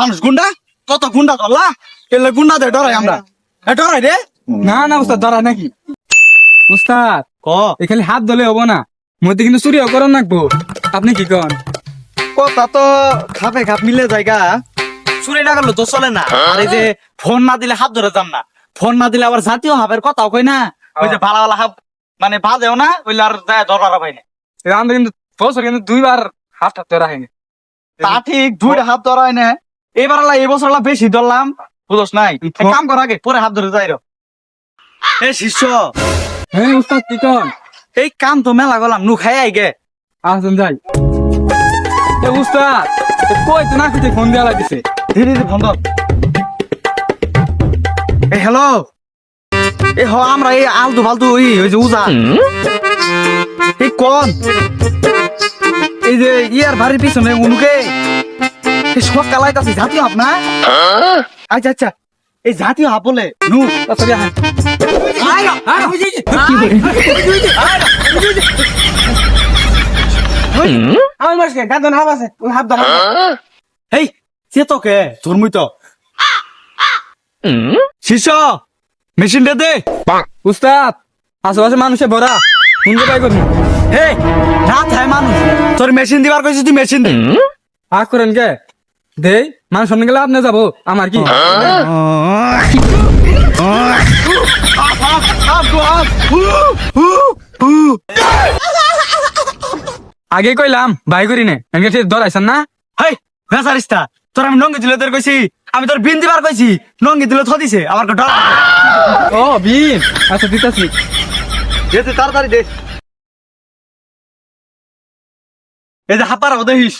মানুষ গুন্ডা? কত গুন্ডা ধরলা এলে গুন্ডা দে ডরাই আমরা। এ ডরাই রে? না না উস্তাদ ধরা নাকি? উস্তাদ ক? এ খালি হাত ধলে হব না। মধ্যে কিন্তু চুরিও করন নাকবো। আপনি কি কন? কথা তো খাপে খাপ মিলে জায়গা চুরি না করলে তো চলে না। আর এই যে ফোন না দিলে হাত ধরে যাম না। ফোন না দিলে আবার জাতীয় হাবের কথাও কই না। ওই যে ভালো ভালো হাব মানে বাজেও না ওইলে আর যায় ধরবার পাই না। আমরা কিন্তু বছর কিন্তু দুইবার হাত হাত রাখেনি তা ঠিক দুইটা হাত ধরাই না। এবার আলা এই বছর আলা বেশি ধরলাম। বুঝস নাই? কাম কর আগে পরে হাত ধরে যাই রো। এ শিষ্য। হ্যাঁ উস্তাদ কি কন এই কাম তো মেলা গলাম নু খাই আইগে আসুন যাই। এ উস্তাদ কই তো না ফোন লাগছে? ধীরে ধীরে ফোন এ হ্যালো। এ হ আমরা এই আলতু ফালতু ওই ওই যে উজা। এই কোন? এই যে ইয়ার বাড়ির পিছনে উনুকে। এই আইতাছে জাতীয় হাপ না? আচ্ছা আচ্ছা। এই জাতীয় হাপ বলে নু তাড়াতাড়ি আহেন। আমার মাসকে গাদন হাব আছে ওই ধরা। সে তো শিষ্য দে। উস্তাদ আশেপাশে মানুষে ভরা শুনতে পাই করি। হে না থাই মানুষ। তোর মেশিন দিবার কইছিস তুই মেশিন দে। আগ করেন কে? দেই মানুষ সামনে গেলে আপনি যাব। আমার কি? আগে কইলাম ভাই করি নে। ধরাইছেন না? হেই ভেসারিস্তা তোর আমি নঙ্গি দিলে তোর কইছি আমি তোর বিন দিবার কইছি নঙ্গি দিলে থ দিছে আমার কো ডর ও বিন। আচ্ছা দিতাছি যেতে তাড়াতাড়ি দে। এই যে হাপার দেখিস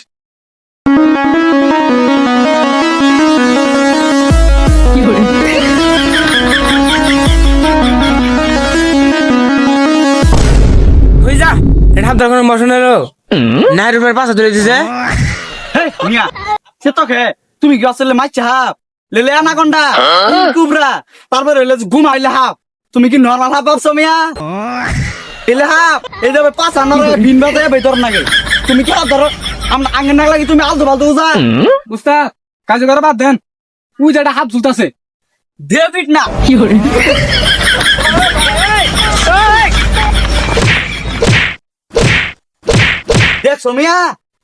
ধরা মশন এলো রুপের পাশে দিছে। সে তুমি কি আসলে মাইছে হাপ? লেলে আনাকন্ডা কুবরা তারপরে হইলে যে ঘুম আইলে হাপ। তুমি কি নরমাল হাপ ভাবছ মিয়া? এলে হাপ এই যাবে পাঁচ আনার বিন বাজে ভেতর নাকি তুমি কি ধরো? আমরা আঙ্গেন না লাগি তুমি আলতু ফালতু যা উস্তাদ কাজ করে বাদ দেন। উই যেটা হাত ঝুলতাছে। ডেভিড না। দেখছ মিয়া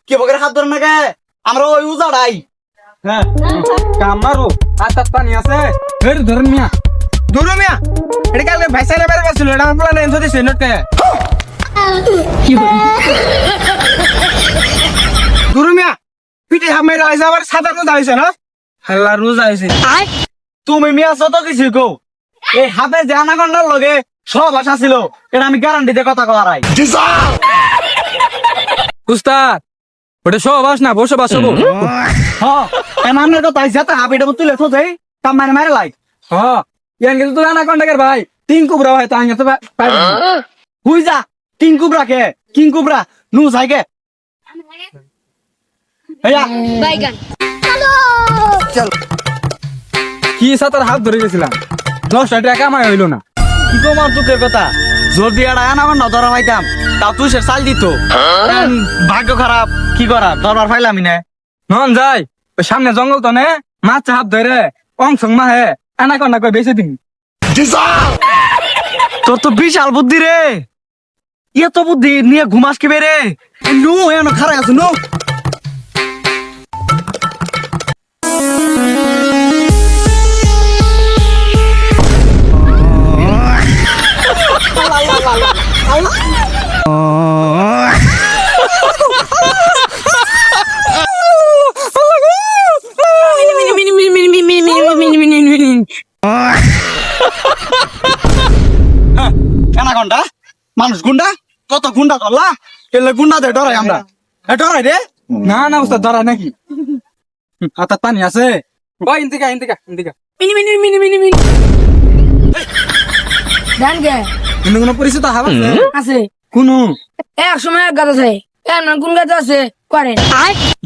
কি বকের হাত ধরে নাকি? আমরা ওই উজাড়াই। হ্যাঁ কাম মারো। হাত হাত পানি আছে। ধরে ধরেন মিয়া। দূর মিয়া। এটা কালকে ভাইসারে বেড়ে গেছিল এটা আমার প্ল্যান এনসো দিছে নোট কে দূর মিয়া পিঠে হাম মেরে আবার সাদা রোজা না? হাল্লা রোজা তুমি মিয়া যত কিছু কো এই হাতে লগে সব আশা ছিল এটা আমি গ্যারান্টিতে কথা করাই উস্তাদ ওটা সবাস না বসবাস হব হ্যাঁ এনানের কথা আইসা তা হাবিটা তুলে তো দেই কাম মারে মারে লাই। হ ইয়ান কিন্তু তুই ভাই তিন কুবরা ভাই তাই তো পাই হুই যা কিং কুবরা কে? কিং কুবরা নু সাইকে হেয়া বাইগান। কি সাতার হাত ধরে গেছিলাম? দশটা টাকা আমার হইল না। কি দুঃখের কথা? তা তুই সে চাল দিত। এখন ভাগ্য খারাপ। কি করা? ধরবার পাইলামই না। নন যাই ওই সামনে জঙ্গল তো নে। মাছ হাত ধরে অংশং মাহে। আনা কন্টা কই বেশি দিন তোর তো বিশাল বুদ্ধি রে। ইয়ে তো বুদ্ধি নিয়ে ঘুমাস কি বেরে নু এন খারাই আছো নু। গুন্ডা? কত গুন্ডা ধরলা? এলে গুন্ডা দে ডরাই আমরা। এ ডরাই রে? না না উস্তাদ ধরা নাকি? হাত হাত পানি আছে। ওই ইন্তিকা ইন্তিকা ইন্তিকা ধান কে কিন্তু কোনো পরিচিত হাব আছে? আছে। কোনো? এক সময় এক গাছ আছে। এর মানে কোন গাছ আছে? করেন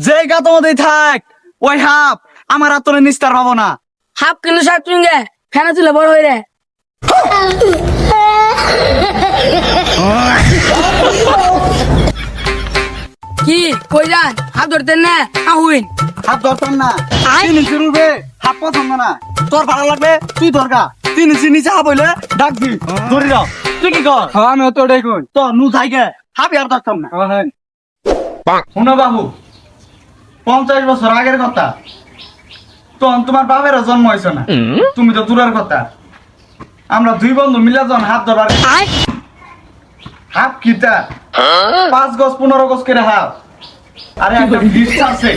যে গাত মধ্যে থাক ওই হাপ। আমার আর তোর নিস্তার পাবো না। হাফ কিলো শাক চুঙ্গে ফেনা তুলে বড় হয়ে রে। ধরতেন না আহুইন হাত ধরতাম না। তিন ইঞ্চি রুবে হাত পছন্দ না। তোর ভালো লাগবে তুই দরকার তিন ইঞ্চি নিচে হাপ হইলে ডাক ধরি রাও তুই কি কর? হ্যাঁ আমি তো ওটাই কই। তো নু থাইকে হাপি আর ধরতাম না। শুনো বাবু পঞ্চাশ বছর আগের কথা। তখন তোমার বাপের জন্ম হয়েছে না। তুমি তো দূরের কথা। আমরা দুই বন্ধু মিলে যখন হাত ধরবার হাফ কিতা? পাঁচ গজ পনেরো গজ করে হাফ আরে একটা বিষ ছাড়ছে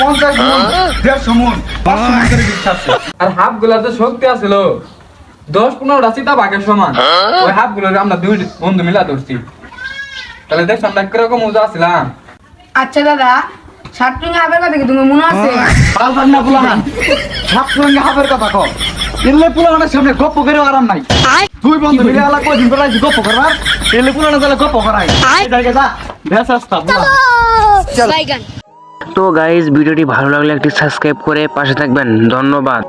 পঞ্চাশ মন দেড়শো মন পাঁচশো মন করে বিষ ছাড়ছে আর হাফগুলা শক্তি আছিল দশ পনেরোটা চিতা বাঘের সমান। ওই হাফগুলো আমরা দুই বন্ধু মিলা ধরছি। তাহলে দেখ আমরা কীরকম মজা আসছিলাম আচ্ছা দাদা টুঙ্গি হাফের কথা কি তুমি মনে আছে? পাল্টান না পুলাহান হাফ সঙ্গে হাফের কথা কম এলে পুলাহানের সামনে গপ্প করে আরাম নাই। দুই বন্ধু মিলে আলা আইছি গপ্প করবার? এলে পুলাহানের গপ্প করাই। যা। তো গাইজ ভিডিওটি ভালো লাগলে একটি সাবস্ক্রাইব করে পাশে থাকবেন। ধন্যবাদ।